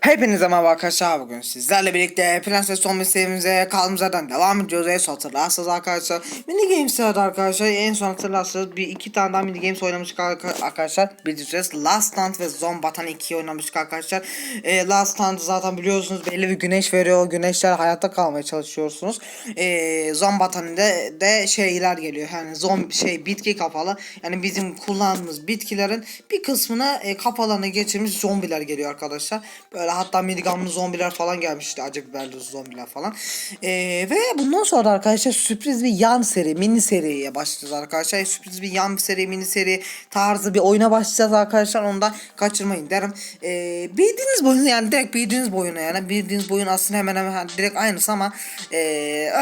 Hepinize merhaba arkadaşlar bugün sizlerle birlikte Prenses Zombi serimize kaldığımız devam ediyoruz. En son hatırlarsınız arkadaşlar. Mini Games vardı arkadaşlar. En son hatırlarsınız bir iki tane daha mini games oynamıştık arka- arkadaşlar. Bileceğiz. Last Stand ve Zombatan 2 oynamıştık arkadaşlar. E, Last Stand zaten biliyorsunuz belli bir güneş veriyor. Güneşler hayatta kalmaya çalışıyorsunuz. E, Zombatan'da de şeyler geliyor. Yani zombi şey bitki kafalı. Yani bizim kullandığımız bitkilerin bir kısmına e, kafalarına geçirmiş zombiler geliyor arkadaşlar. Böyle hatta miligamlı zombiler falan gelmişti. Acı biberli zombiler falan. E, ve bundan sonra da arkadaşlar sürpriz bir yan seri, mini seriye başlayacağız arkadaşlar. Sürpriz bir yan seri, mini seri tarzı bir oyuna başlayacağız arkadaşlar. Onu da kaçırmayın derim. E, bildiğiniz boyun yani direkt bildiğiniz boyuna yani bildiğiniz boyun aslında hemen hemen direkt aynısı ama e,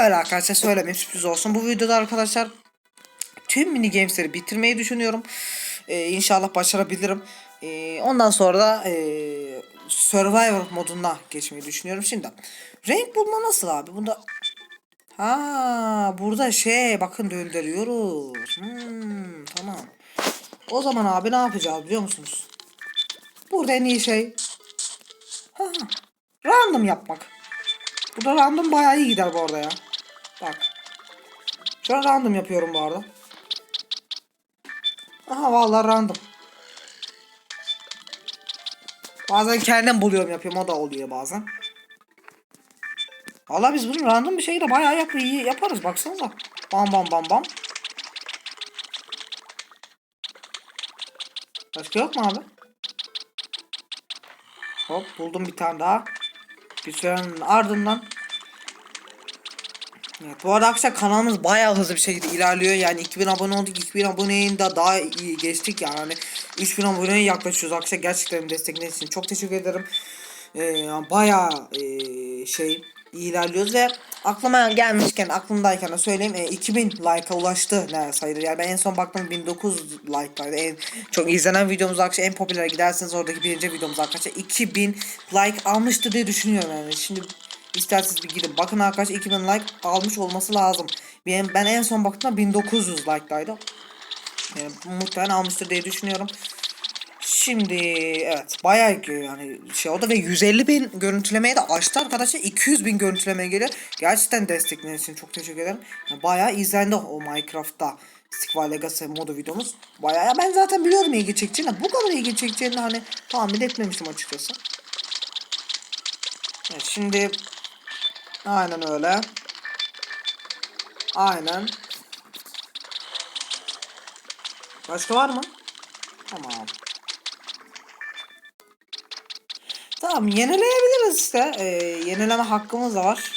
öyle arkadaşlar söylemeyeyim sürpriz olsun. Bu videoda arkadaşlar tüm mini gamesleri bitirmeyi düşünüyorum. Ee, inşallah başarabilirim. Ee, ondan sonra da e, Survivor moduna geçmeyi düşünüyorum. Şimdi renk bulma nasıl abi? Bunda Ha burada şey bakın döndürüyoruz. Hmm, tamam. O zaman abi ne yapacağız biliyor musunuz? Burada en iyi şey ha, random yapmak. Burada random bayağı iyi gider bu arada ya. Bak. Şu an random yapıyorum bu arada. Aha vallahi random. Bazen kendim buluyorum yapıyorum o da oluyor bazen. Vallahi biz bunu random bir şeyi de bayağı yap iyi yaparız baksanıza. Bam bam bam bam. Başka yok mu abi? Hop buldum bir tane daha. Bir sürenin ardından Evet, bu arada arkadaşlar kanalımız bayağı hızlı bir şekilde ilerliyor. Yani 2000 abone olduk. 2000 aboneyi de daha iyi geçtik yani. Hani 3000 aboneye yaklaşıyoruz arkadaşlar. Gerçekten destekleriniz için çok teşekkür ederim. Ee, bayağı ee, şey ilerliyoruz ve aklıma gelmişken aklımdayken de söyleyeyim e, 2000 like'a ulaştı ne sayılır yani ben en son baktım 1900 like'laydı en çok izlenen videomuz arkadaşlar en popüler giderseniz oradaki birinci videomuz arkadaşlar 2000 like almıştı diye düşünüyorum yani şimdi İsterseniz bir gidin. Bakın arkadaşlar 2000 like almış olması lazım. Ben, ben en son baktığımda 1900 like'daydı. Yani muhtemelen almıştır diye düşünüyorum. Şimdi evet bayağı yani şey oldu ve 150 bin görüntülemeye de açtı arkadaşlar 200 bin görüntülemeye geliyor. Gerçekten destekleriniz için çok teşekkür ederim. Yani bayağı izlendi o Minecraft'ta Stikval Legacy modu videomuz. Bayağı ya ben zaten biliyordum ilgi çekeceğini. Bu kadar ilgi çekeceğini hani tahmin etmemiştim açıkçası. Evet, şimdi Aynen öyle. Aynen. Başka var mı? Tamam. Tamam yenileyebiliriz işte. Ee, yenileme hakkımız da var.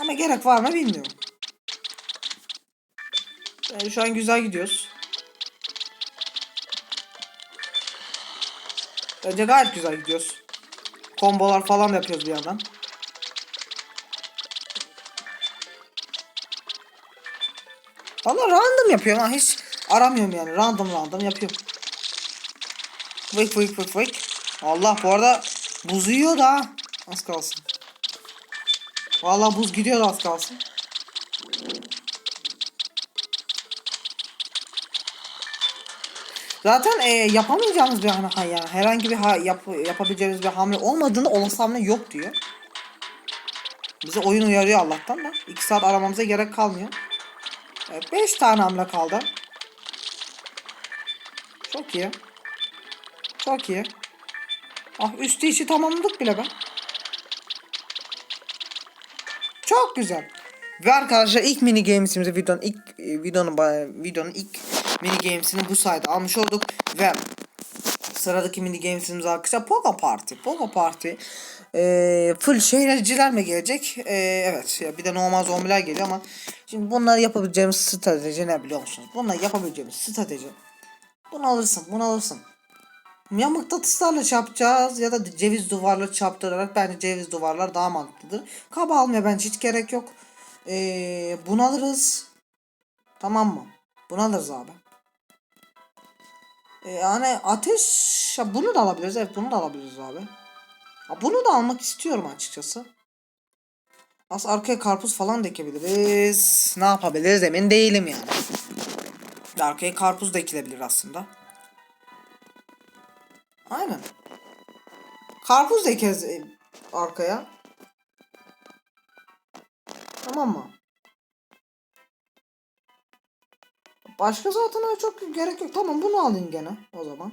Ama gerek var mı bilmiyorum. Ee, şu an güzel gidiyoruz. Bence gayet güzel gidiyoruz. Kombolar falan yapıyoruz bir yandan. Valla random yapıyorum ha hiç aramıyorum yani random random yapıyorum. Vık vık vık vık. Allah bu arada buz yiyor da. Az kalsın. Valla buz gidiyor da az kalsın. Zaten e, yapamayacağımız bir hani yani herhangi bir ha, yap, yapabileceğimiz bir hamle olmadığını olası hamle yok diyor. Bize oyun uyarıyor Allah'tan da. 2 saat aramamıza gerek kalmıyor. Evet 5 tane hamle kaldı. Çok iyi. Çok iyi. Ah üstü işi tamamladık bile ben. Çok güzel. Ve arkadaşlar ilk mini games'imizi videonun ilk e, videonun videonun ilk mini games'ini bu sayede almış olduk ve sıradaki mini games'imiz arkadaşlar Pogo Party. Pogo Party e, full şehirciler mi gelecek? E, evet ya bir de normal zombiler geliyor ama şimdi bunları yapabileceğimiz strateji ne biliyor musunuz? Bunları yapabileceğimiz strateji bunu alırsın bunu alırsın. Ya mıknatıslarla çarpacağız ya da ceviz duvarla çarptırarak bence ceviz duvarlar daha mantıklıdır. Kaba almaya bence hiç gerek yok. Ee, bunu alırız. Tamam mı? Bunu alırız abi. Ee, yani ateş ya bunu da alabiliriz. Evet bunu da alabiliriz abi. Ya bunu da almak istiyorum açıkçası. Aslında arkaya karpuz falan da ekebiliriz. Ne yapabiliriz emin değilim yani. Arkaya karpuz da ekilebilir aslında. Aynen. Karpuz da ekeriz e, arkaya. Tamam mı? Başka zaten öyle çok gerek yok. Tamam bunu alayım gene o zaman.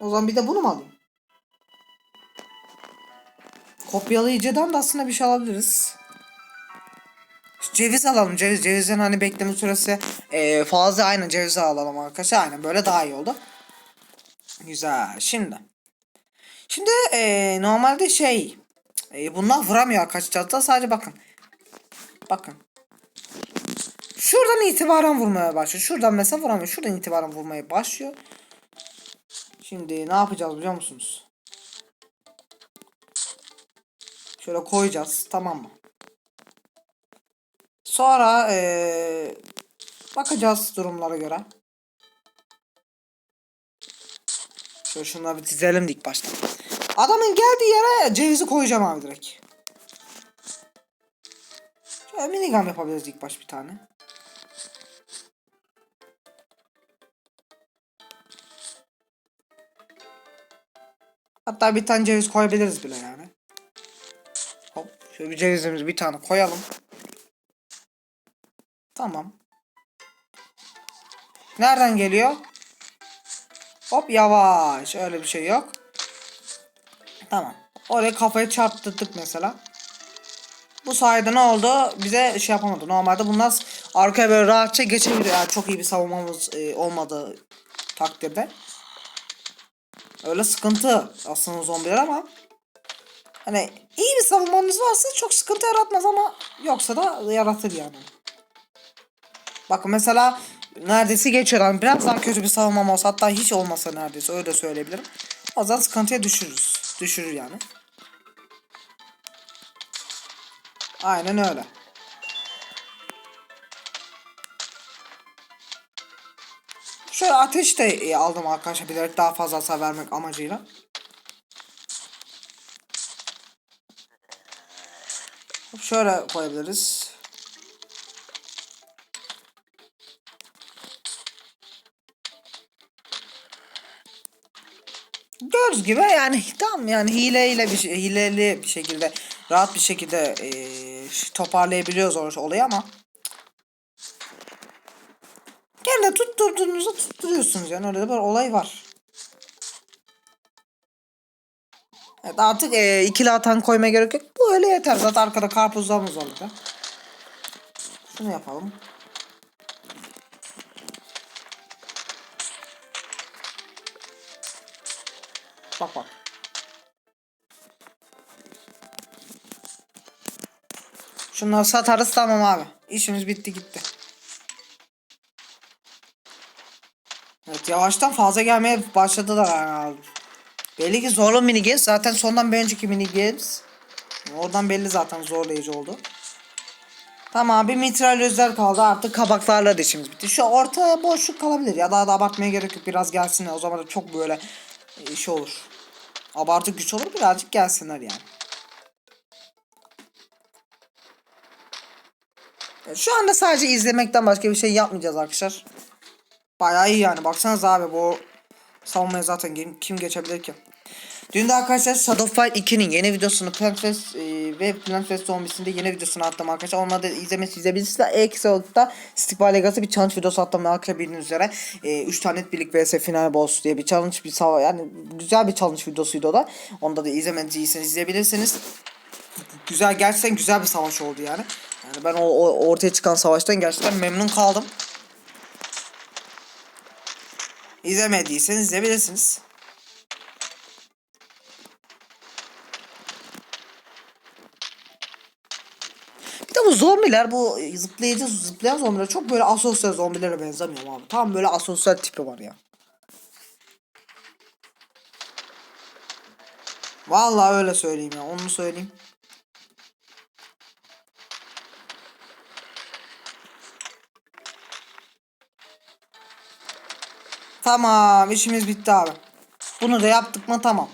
O zaman bir de bunu mu alayım? Kopyalayıcıdan da aslında bir şey alabiliriz. Ceviz alalım. Ceviz. Cevizin hani bekleme süresi e, fazla. Aynen cevizi alalım arkadaşlar. Aynen böyle daha iyi oldu. Güzel. Şimdi. Şimdi e, normalde şey e, bunlar vuramıyor arkadaşlar. Da sadece bakın. Bakın. Şuradan itibaren vurmaya başlıyor. Şuradan mesela vuramıyor. Şuradan itibaren vurmaya başlıyor. Şimdi ne yapacağız biliyor musunuz? Şöyle koyacağız. Tamam mı? Sonra eee, bakacağız durumlara göre. Şöyle şunları bir dizelim de ilk başta. Adamın geldiği yere cevizi koyacağım abi direkt. Şöyle minigam yapabiliriz ilk baş bir tane. Hatta bir tane ceviz koyabiliriz bile yani. Hop şöyle bir cevizimizi bir tane koyalım. Tamam. Nereden geliyor? Hop yavaş. Öyle bir şey yok. Tamam. Oraya kafayı çarptırdık mesela. Bu sayede ne oldu? Bize şey yapamadı. Normalde bunlar arkaya böyle rahatça geçebiliyor. Yani çok iyi bir savunmamız e, olmadığı takdirde. Öyle sıkıntı aslında zombiler ama hani iyi bir savunmanız varsa çok sıkıntı yaratmaz ama yoksa da yaratır yani. Bakın mesela neredeyse geçiyor. Yani biraz daha kötü bir savunmam olsa hatta hiç olmasa neredeyse öyle söyleyebilirim. O zaman sıkıntıya düşürürüz. Düşürür yani. Aynen öyle. Şöyle ateş de e, aldım arkadaşlar bilerek daha fazla hasar vermek amacıyla. Şöyle koyabiliriz. Gördüğünüz gibi yani tamam yani hileyle bir şey, hileli bir şekilde rahat bir şekilde eee, toparlayabiliyoruz olayı ama gene tutturduğunuzda tutturuyorsunuz yani öyle de bir olay var. Evet artık eee ikili atan koymaya gerek yok. Bu öyle yeter. Zaten arkada karpuzlarımız burada. Şunu yapalım. Bak bak. Şunları satarız tamam abi. İşimiz bitti gitti. Yavaştan fazla gelmeye başladılar herhalde. Belli ki zorlu mini games. Zaten sondan bir önceki mini games. Oradan belli zaten zorlayıcı oldu. Tamam abi mitralyözler kaldı artık kabaklarla da işimiz bitti. Şu orta boşluk kalabilir ya daha da abartmaya gerek yok biraz gelsin o zaman da çok böyle şey olur. Abartı güç olur birazcık gelsinler yani. Şu anda sadece izlemekten başka bir şey yapmayacağız arkadaşlar. Bayağı iyi yani baksanıza abi bu savunmaya zaten kim, kim geçebilir ki? Dün de arkadaşlar Shadow Fight 2'nin yeni videosunu Plant Fest e, ve Plant Fest Zombie'sinde yeni videosunu attım arkadaşlar. Onları da izlemesi izleyebilirsiniz. Ekstra olarak da Stickball Legacy bir challenge videosu attım arkadaşlar bildiğiniz üzere. 3 tane birlik vs final boss diye bir challenge bir sava yani güzel bir challenge videosuydu o da. Onda da izlemediyseniz izleyebilirsiniz. Güzel gerçekten güzel bir savaş oldu yani. Yani ben o, o ortaya çıkan savaştan gerçekten memnun kaldım. İzlemediyseniz izleyebilirsiniz. Bir de bu zombiler bu zıplayıcı zıplayan zombiler çok böyle asosyal zombilere benzemiyor abi. Tam böyle asosyal tipi var ya. Vallahi öyle söyleyeyim ya onu söyleyeyim. Tamam işimiz bitti abi. Bunu da yaptık mı tamam.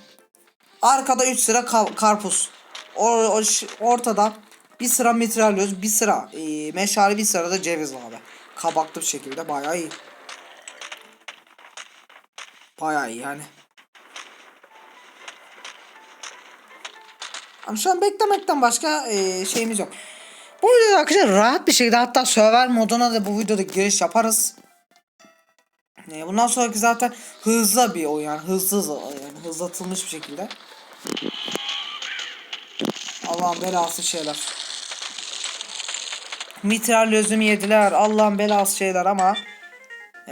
Arkada 3 sıra ka- karpuz. Or- ortada bir sıra mitralyoz, bir sıra e- meşale, bir sıra da ceviz abi. Kabaklı bir şekilde bayağı iyi. Bayağı iyi yani. Ama şu an beklemekten başka e- şeyimiz yok. Bu videoda arkadaşlar rahat bir şekilde hatta server moduna da bu videoda giriş yaparız. Bundan sonraki zaten hızlı bir oyun yani hızlı yani hızlatılmış bir şekilde. Allah'ın belası şeyler. Mitral gözümü yediler. Allah'ın belası şeyler ama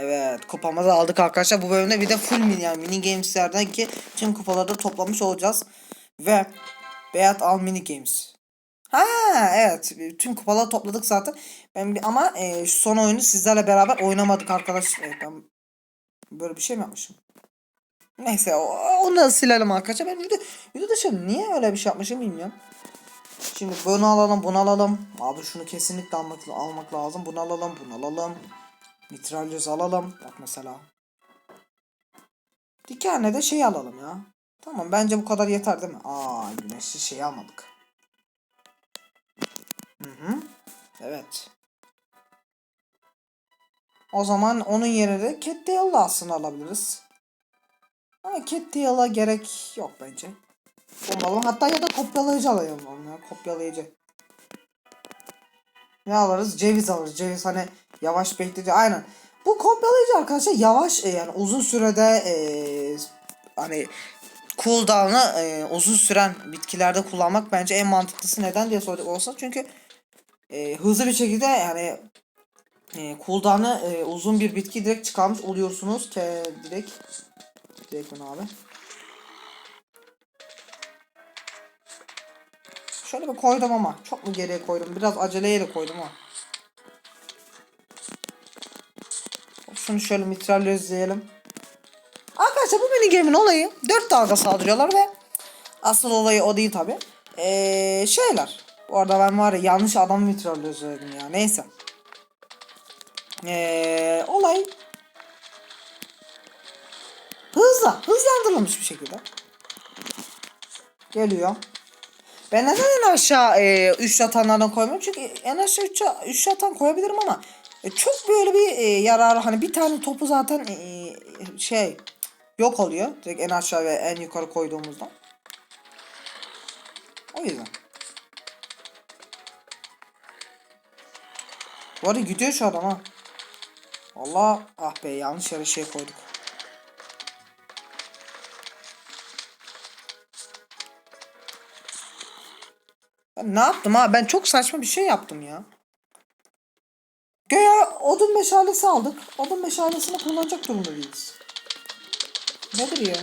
Evet kupamızı aldık arkadaşlar. Bu bölümde bir de full mini yani mini gameslerden ki tüm kupaları da toplamış olacağız. Ve Beyat Al Mini Games. Ha evet tüm kupaları topladık zaten. Ben ama e, son oyunu sizlerle beraber oynamadık arkadaşlar. Evet, ben böyle bir şey mi yapmışım? Neyse onu da silelim arkadaşlar. Ben video, video dışı niye öyle bir şey yapmışım bilmiyorum. Şimdi bunu alalım bunu alalım. Abi şunu kesinlikle almak, almak lazım. Bunu alalım bunu alalım. Mitralyöz alalım. Bak mesela. Dikenle de şey alalım ya. Tamam bence bu kadar yeter değil mi? Aa güneşli şey almadık. Hı hı. Evet. O zaman onun yerine de Cat Tail'ı aslında alabiliriz. Ama Cat Tail'a gerek yok bence. Alalım. Hatta ya da kopyalayıcı alayım onu ya. Kopyalayıcı. Ne alırız? Ceviz alırız. Ceviz hani yavaş bekletici. Aynen. Bu kopyalayıcı arkadaşlar yavaş e, yani uzun sürede e, hani cooldown'ı e, uzun süren bitkilerde kullanmak bence en mantıklısı. Neden diye soracak olsa çünkü e, hızlı bir şekilde yani e, cooldown'ı e, uzun bir bitki direkt çıkarmış oluyorsunuz ki direkt direkt bunu abi. Şöyle bir koydum ama çok mu geriye koydum? Biraz aceleyle koydum ama. Şunu şöyle mitralle izleyelim. Arkadaşlar bu minigame'in olayı 4 dalga saldırıyorlar ve asıl olayı o değil tabi. Ee, şeyler. Bu arada ben var ya yanlış adamı mitralle ya. Neyse. Ee, olay hızla, hızlandırılmış bir şekilde. Geliyor. Ben neden en aşağı 3 atanlardan koymuyorum? Çünkü en aşağı 3 atan koyabilirim ama e, çok böyle bir e, yararı hani bir tane topu zaten e, e, şey yok oluyor. Direkt en aşağı ve en yukarı koyduğumuzda. O yüzden. Bu arada gidiyor şu adam ha. Allah ah be yanlış yere şey koyduk. Ben ne yaptım ha? Ben çok saçma bir şey yaptım ya. Göya odun meşalesi aldık. Odun meşalesini kullanacak durumda değiliz. Nedir ya?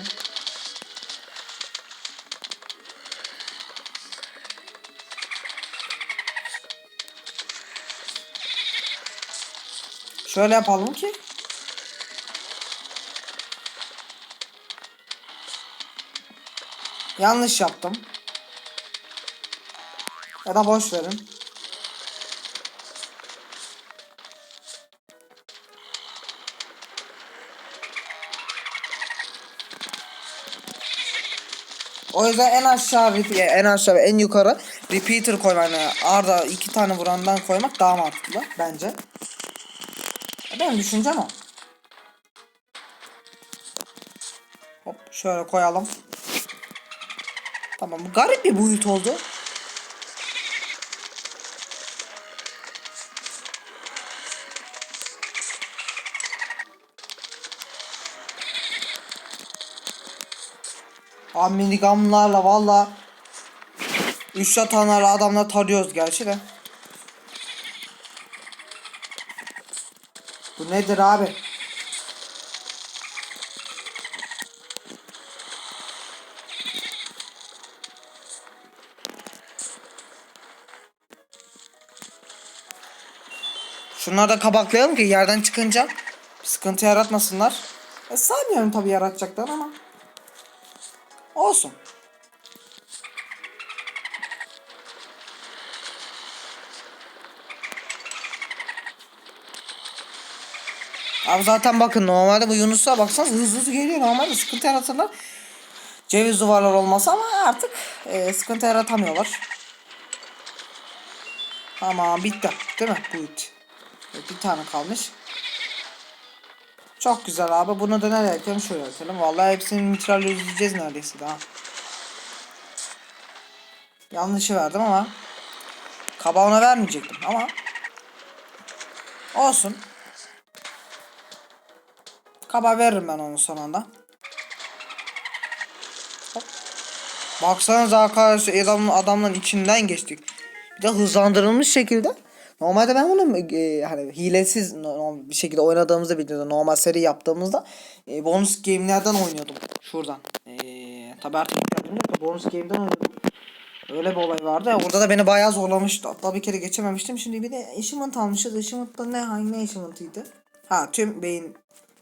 Şöyle yapalım ki. Yanlış yaptım. Ya da boş verin. O yüzden en aşağı en aşağı en yukarı repeater koymak yani arda iki tane vurandan koymak daha mantıklı bence. Benim düşüncem o. Hop şöyle koyalım. Tamam garip bir boyut oldu. Abi minigunlarla valla Üç atanlarla adamla tarıyoruz gerçi de. Bu nedir abi? Şunları da kabaklayalım ki yerden çıkınca sıkıntı yaratmasınlar. E, sanmıyorum tabii yaratacaklar ama. Olsun. Abi zaten bakın normalde bu Yunus'a baksanız hızlı hızlı geliyor. Normalde sıkıntı yaratırlar. Ceviz duvarlar olmasa ama artık e, sıkıntı yaratamıyorlar. Tamam bitti. Değil mi? Bu it. Bir tane kalmış. Çok güzel abi. Bunu da nereye yapalım? Şöyle yapalım. Vallahi hepsini mitral izleyeceğiz neredeyse daha. Yanlışı verdim ama kaba ona vermeyecektim ama olsun. Kaba veririm ben onun sonunda. Hop. Baksanıza arkadaşlar adamın, adamların içinden geçtik. Bir de hızlandırılmış şekilde. Normalde ben bunu e, hani hilesiz bir şekilde oynadığımızda videoda normal seri yaptığımızda e, bonus game'lerden oynuyordum şuradan. E, tabi artık bonus game'den oynuyordum. Öyle bir olay vardı. ya, Orada da beni bayağı zorlamıştı. Hatta bir kere geçememiştim. Şimdi bir de achievement almışız. Achievement'da ne hangi ne achievement'ıydı? Ha tüm beyin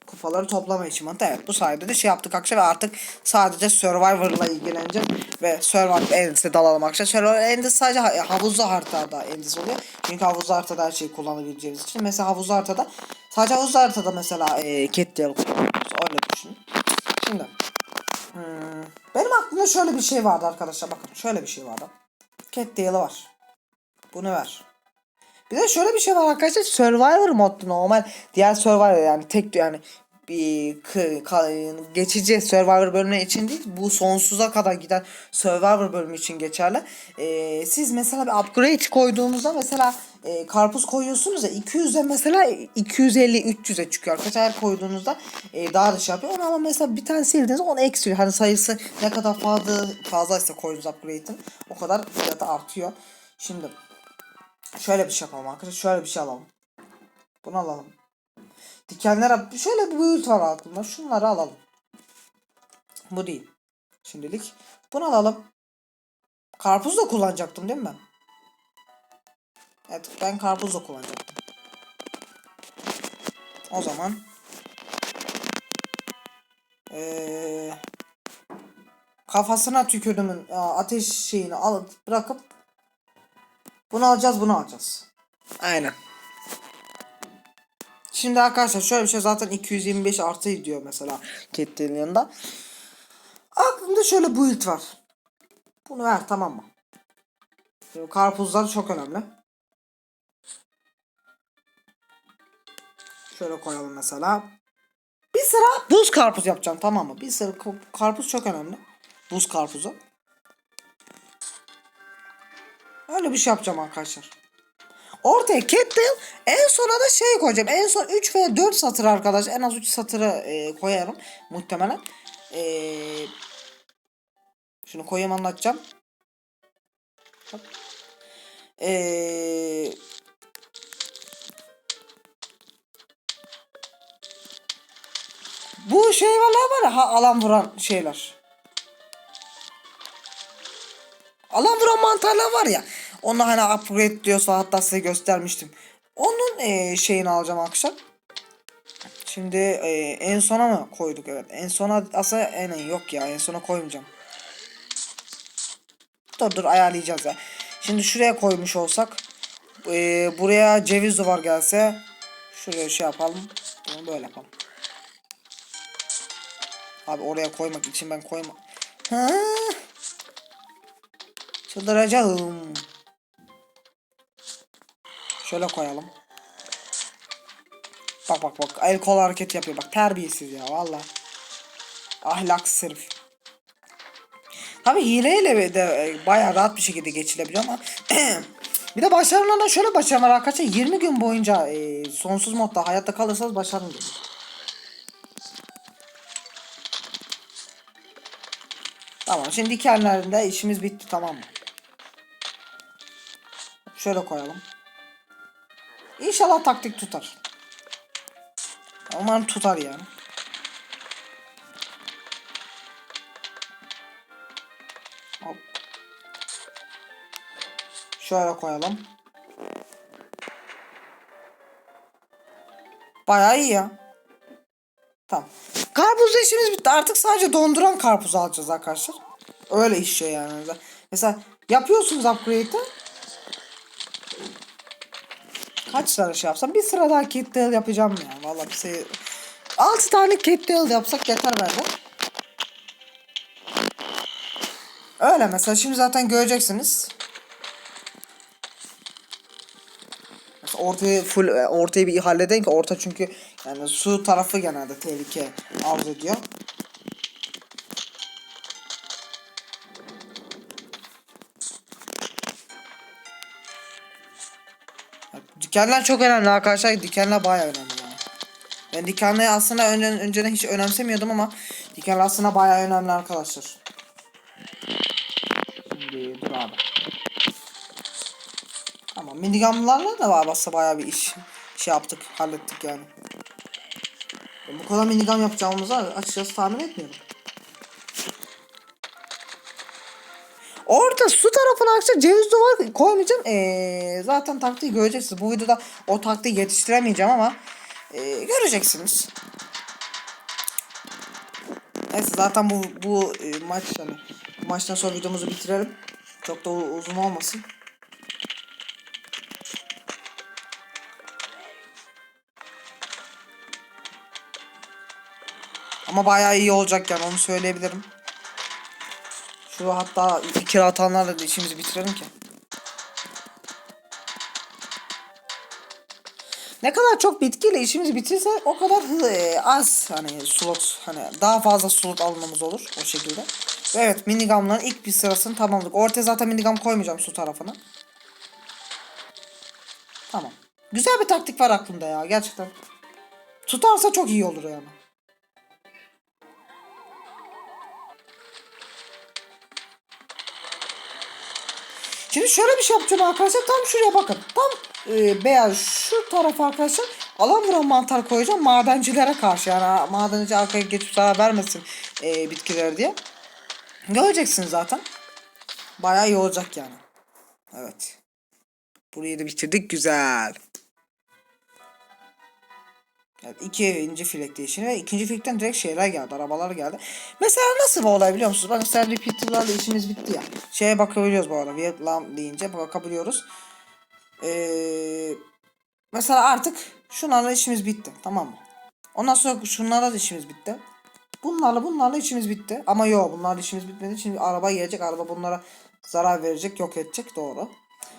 kupaları toplama achievement. Evet bu sayede de şey yaptık arkadaşlar ve artık sadece Survivor'la ilgileneceğim ve Survivor Endless'e dalalım arkadaşlar. Survivor Endless sadece ha- havuzlu haritada Endless oluyor. Çünkü havuzlu haritada her şeyi kullanabileceğiniz için. Mesela havuzlu haritada sadece havuzlu haritada mesela e, Tail kullanıyoruz. Öyle düşünün. Şimdi Hmm, Benim aklımda şöyle bir şey vardı arkadaşlar bakın şöyle bir şey vardı. Cat Tail'ı var. Bunu ver. Bir de şöyle bir şey var arkadaşlar Survivor modlu normal diğer Survivor yani tek yani bir geçici Survivor bölümü için değil bu sonsuza kadar giden Survivor bölümü için geçerli. Ee, siz mesela bir upgrade koyduğunuzda mesela e, karpuz koyuyorsunuz ya 200'e mesela 250 300'e çıkıyor arkadaşlar her koyduğunuzda e, daha da şey yapıyor ama mesela bir tane sildiğinizde onu eksiliyor hani sayısı ne kadar fazla fazlaysa koyduğunuz upgrade'in o kadar fiyatı artıyor. Şimdi Şöyle bir şey yapalım arkadaşlar. Şöyle bir şey alalım. Bunu alalım. Dikenler şöyle bir build var aklımda. Şunları alalım. Bu değil. Şimdilik. Bunu alalım. Karpuz da kullanacaktım değil mi ben? Evet ben karpuz da kullanacaktım. O zaman ee, kafasına tükürdümün ateş şeyini alıp bırakıp bunu alacağız bunu alacağız. Aynen. Şimdi arkadaşlar şöyle bir şey zaten 225 artı diyor mesela Kettel'in yanında. Aklımda şöyle build var. Bunu ver tamam mı? Şimdi karpuzlar çok önemli. Şöyle koyalım mesela. Bir sıra buz karpuz yapacağım tamam mı? Bir sıra ka- karpuz çok önemli. Buz karpuzu. Öyle bir şey yapacağım arkadaşlar. Ortaya Kettle en sona da şey koyacağım. En son 3 veya 4 satır arkadaş. En az 3 satırı e, koyarım muhtemelen. E, şunu koyayım anlatacağım. Hop. E, bu şeyler var ya ha, alan vuran şeyler. Alan vuran mantarlar var ya. Onu hani upgrade diyorsa hatta size göstermiştim. Onun e, şeyini alacağım akşam. Şimdi e, en sona mı koyduk evet. En sona aslında en yok ya. En sona koymayacağım. Dur dur ayarlayacağız ya. Şimdi şuraya koymuş olsak. E, buraya ceviz duvar gelse. Şuraya şey yapalım. Bunu böyle yapalım. Abi oraya koymak için ben koyma. Ha? Çıldıracağım. Şöyle koyalım. Bak bak bak el kol hareket yapıyor bak terbiyesiz ya valla. Ahlaksız herif. Tabi hileyle de e, bayağı rahat bir şekilde geçilebiliyor ama bir de başarılarından şöyle başarım arkadaşlar 20 gün boyunca e, sonsuz modda hayatta kalırsanız başarın gelir. Tamam şimdi dikenlerinde işimiz bitti tamam mı? Şöyle koyalım. İnşallah taktik tutar. Umarım tutar yani. Hop. Şöyle koyalım. Bayağı iyi ya. Tamam. Karpuz işimiz bitti. Artık sadece donduran karpuz alacağız arkadaşlar. Öyle iş şey yani. Mesela yapıyorsunuz upgrade'i. Kaç sıra şey yapsam bir sıra daha Cat yapacağım ya. Vallahi bir şey... 6 tane Cat yapsak yeter bence. Öyle mesela şimdi zaten göreceksiniz. Mesela ortayı full e, ortayı bir halledin ki orta çünkü yani su tarafı genelde tehlike arz ediyor. Dikenler çok önemli arkadaşlar. Dikenler bayağı önemli yani. Ben dikenleri aslında ön, önceden hiç önemsemiyordum ama dikenler aslında bayağı önemli arkadaşlar. Şimdi dur abi. Ama minigamlarla da var aslında bayağı bir iş şey yaptık, hallettik yani. Bu kadar minigam yapacağımızı açıkçası tahmin etmiyordum. Orada su tarafına arkadaşlar ceviz duvar koymayacağım. Ee, zaten taktiği göreceksiniz. Bu videoda o taktiği yetiştiremeyeceğim ama ee, göreceksiniz. Neyse zaten bu bu e, maç yani maçtan sonra videomuzu bitirelim. Çok da uzun olmasın. Ama bayağı iyi olacak yani onu söyleyebilirim. Şu hatta ikili atanlarla da işimizi bitirelim ki. Ne kadar çok bitkiyle işimizi bitirse o kadar az hani slot hani daha fazla slot almamız olur o şekilde. Ve evet minigamların ilk bir sırasını tamamladık. Ortaya zaten minigam koymayacağım su tarafına. Tamam. Güzel bir taktik var aklımda ya gerçekten. Tutarsa çok iyi olur yani. Şimdi şöyle bir şey yapacağım arkadaşlar. Tam şuraya bakın. Tam e, beyaz şu tarafa arkadaşlar alan mantar koyacağım madencilere karşı. Yani madenci arkaya geçip zarar vermesin e, bitkiler diye. Göreceksiniz zaten. Bayağı iyi olacak yani. Evet. Burayı da bitirdik. Güzel. Evet, ikinci filek değişini ve ikinci filekten direkt şeyler geldi, arabalar geldi. Mesela nasıl bir olay biliyor musunuz? Bak mesela repeater'larla işimiz bitti ya. Şeye bakabiliyoruz bu arada. Vietnam deyince bakabiliyoruz. Ee, mesela artık şunlarla işimiz bitti. Tamam mı? Ondan sonra şunlarla da işimiz bitti. Bunlarla bunlarla işimiz bitti. Ama yok bunlarla işimiz bitmedi. Şimdi araba gelecek. Araba bunlara zarar verecek, yok edecek. Doğru.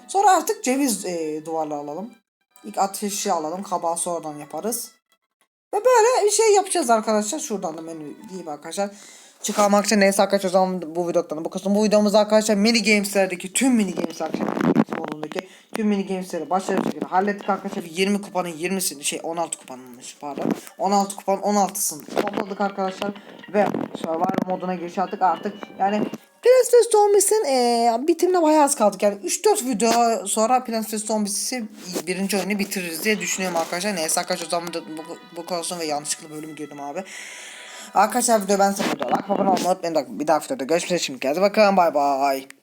Sonra artık ceviz e, duvarla alalım. İlk ateşi alalım. Kabağı sonradan yaparız. Ve böyle bir şey yapacağız arkadaşlar. Şuradan da menü diyeyim arkadaşlar. Çıkarmak için neyse arkadaşlar o zaman bu videodan bu kısım. Bu videomuz arkadaşlar mini games'lerdeki tüm mini games arkadaşlar. tüm mini games'leri başarılı şekilde hallettik arkadaşlar. 20 kupanın 20'sini şey 16 kupanınmış pardon. 16 kupanın 16'sını topladık arkadaşlar. Ve Survivor moduna giriş yaptık artık. Yani Plants vs Zombies'in e, bitimine bayağı az kaldık. Yani 3-4 video sonra Plants vs Zombies'i birinci oyunu bitiririz diye düşünüyorum arkadaşlar. Neyse arkadaşlar o zaman da bu, bu konusunda ve yanlışlıkla bölüm girdim abi. Arkadaşlar video ben size burada. Like abone olmayı unutmayın. Bir dahaki videoda görüşmek üzere. Şimdi kendinize bakın. Bay bay.